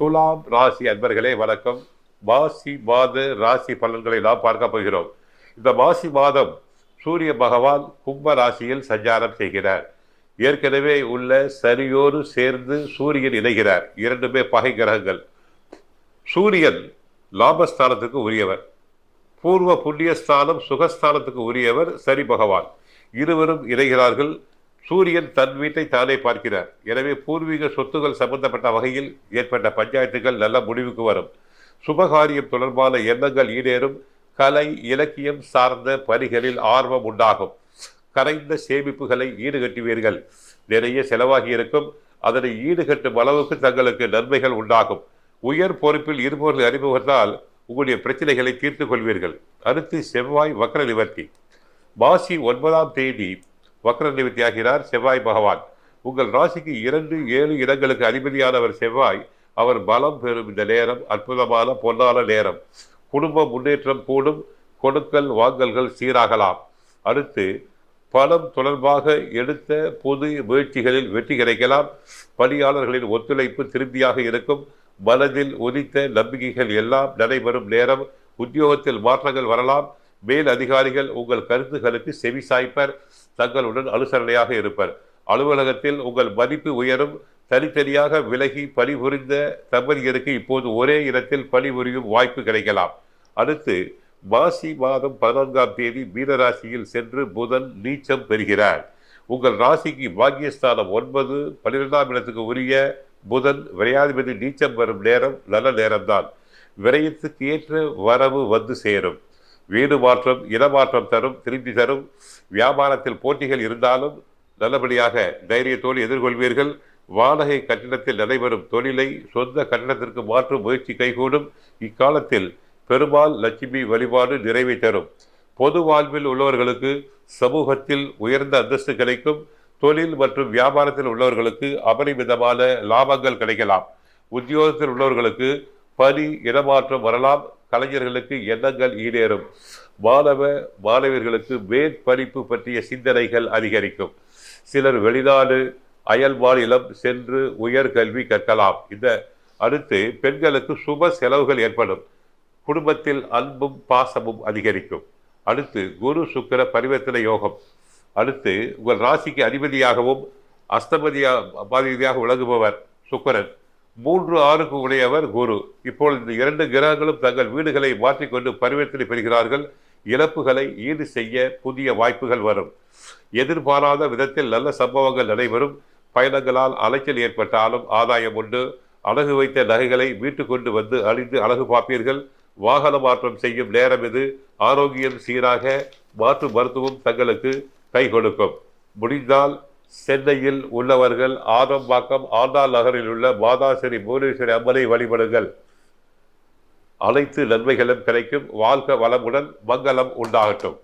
துலாம் ராசி அன்பர்களே வணக்கம். மாசி மாத ராசி பலன்களை நாம் பார்க்க போகிறோம். இந்த மாசி மாதம் சூரிய பகவான் கும்ப ராசியில் சஞ்சாரம் செய்கிறார். ஏற்கனவே உள்ள சனியோடு சேர்ந்து சூரியன் இணைகிறார். இரண்டுமே பகை கிரகங்கள். சூரியன் லாபஸ்தானத்துக்கு உரியவர். பூர்வ புண்ணியஸ்தானம் சுகஸ்தானத்துக்கு உரியவர் சரி பகவான். இருவரும் இணைகிறார்கள். சூரியன் தன் வீட்டை தானே பார்க்கிறார். எனவே பூர்வீக சொத்துகள் சம்பந்தப்பட்ட வகையில் ஏற்பட்ட பஞ்சாயத்துகள் நல்ல முடிவுக்கு வரும். சுபகாரியம் தொடர்பான எண்ணங்கள் ஈடேறும். கலை இலக்கியம் சார்ந்த பணிகளில் ஆர்வம் உண்டாகும். கரைந்த சேமிப்புகளை ஈடுகட்டுவீர்கள். நிறைய செலவாகி இருக்கும். அதனை ஈடுகட்டும் அளவுக்கு தங்களுக்கு நன்மைகள் உண்டாகும். உயர் பொறுப்பில் இருப்பவர்கள் அறிமுகத்தால் உங்களுடைய பிரச்சனைகளை தீர்த்து கொள்வீர்கள். அடுத்து செவ்வாய் வக்கர நிவர்த்தி. மாசி ஒன்பதாம் தேதி வக்ர நிவர்த்தி ஆகிறார் செவ்வாய் பகவான். உங்கள் ராசிக்கு இரண்டு ஏழு இடங்களுக்கு அதிபதியானவர் செவ்வாய். அவர் பலம் பெறும் இந்த நேரம் அற்புதமான பொன்னான நேரம். குடும்ப முன்னேற்றம் கூடும் கொடுக்கல் வாங்கல்கள் சீராகலாம். அடுத்து பணம் தொடர்பாக எடுத்த பொது முயற்சிகளில் வெற்றி கிடைக்கலாம். பணியாளர்களின் ஒத்துழைப்பு திருப்தியாக இருக்கும். மனதில் உதித்த நம்பிக்கைகள் எல்லாம் நடைபெறும் நேரம். உத்தியோகத்தில் மாற்றங்கள் வரலாம். மேல் அதிகாரிகள் உங்கள் கருத்துகளுக்கு செவி சாய்ப்பர் தங்களுடன் அனுசரணையாக இருப்பர். அலுவலகத்தில் உங்கள் மதிப்பு உயரும் தனித்தனியாக விலகி பணிபுரிந்த தம்பதியருக்கு இப்போது ஒரே இடத்தில் பணிபுரியும் வாய்ப்பு கிடைக்கலாம். அடுத்து மாசி மாதம் பதினான்காம் தேதி மீனராசியில் சென்று புதன் நீச்சம் பெறுகிறார். உங்கள் ராசிக்கு பாக்கியஸ்தானம் ஒன்பது பன்னிரெண்டாம் இடத்துக்கு உரிய புதன் விரையாதிபதி நீச்சம் வரும் நேரம் நல்ல நேரம்தான். விரயத்துக்கு ஏற்ற வரவு வந்து சேரும். வீடு மாற்றம் இடமாற்றம் தரும் திரும்பி தரும். வியாபாரத்தில் போட்டிகள் இருந்தாலும் நல்லபடியாக தைரியத்தோடு எதிர்கொள்வீர்கள். வாடகை கட்டிடத்தில் நடைபெறும் தொழிலை சொந்த கட்டிடத்திற்கு மாற்றும் முயற்சி கைகூடும். இக்காலத்தில் பெருமாள் லட்சுமி வழிபாடு நிறைவை தரும். பொது வாழ்வில் உள்ளவர்களுக்கு சமூகத்தில் உயர்ந்த அந்தஸ்து கிடைக்கும். தொழில் மற்றும் வியாபாரத்தில் உள்ளவர்களுக்கு அபரிமிதமான லாபங்கள் கிடைக்கலாம். உத்தியோகத்தில் உள்ளவர்களுக்கு பணி இடமாற்றம் வரலாம். கலைஞர்களுக்கு எண்ணங்கள் ஈடேறும். மாணவ மாணவியர்களுக்கு மேற்படிப்பு பற்றிய சிந்தனைகள் அதிகரிக்கும். சிலர் வெளிநாடு அயல் மாநிலம் சென்று உயர் கல்வி கற்கலாம். இந்த அடுத்து பெண்களுக்கு சுப செலவுகள் ஏற்படும். குடும்பத்தில் அன்பும் பாசமும் அதிகரிக்கும். அடுத்து குரு சுக்கிர பரிவர்த்தனை யோகம். அடுத்து உங்கள் ராசிக்கு அதிபதியாகவும் அஸ்தபதியாக பாதியாக விளங்குபவர் சுக்கரன். மூன்று ஆறுக்கு உடையவர் குரு. இப்பொழுது இந்த இரண்டு கிரகங்களும் தங்கள் வீடுகளை மாற்றிக்கொண்டு பரிவர்த்தனை பெறுகிறார்கள். இழப்புகளை ஈடு செய்ய புதிய வாய்ப்புகள் வரும். எதிர்பாராத விதத்தில் நல்ல சம்பவங்கள் நடைபெறும். பயணங்களால் அலைச்சல் ஏற்பட்டாலும் ஆதாயம் உண்டு. அழகு வைத்த நகைகளை மீட்டு கொண்டு வந்து அழிந்து அழகு பார்ப்பீர்கள். வாகன மாற்றம் செய்யும் நேரம் இது. ஆரோக்கியம் சீராக மாற்று மருத்துவம் தங்களுக்கு கை கொடுக்கும். முடிந்தால் சென்னையில் உள்ளவர்கள் ஆதம்பாக்கம் ஆண்டா நகரில் உள்ள மாதாசிரி புவனேஸ்வரி அம்மனை வழிபடுங்கள். அனைத்து நன்மைகளும் கிடைக்கும். வாழ்க வளமுடன் மங்களம் உண்டாகட்டும்.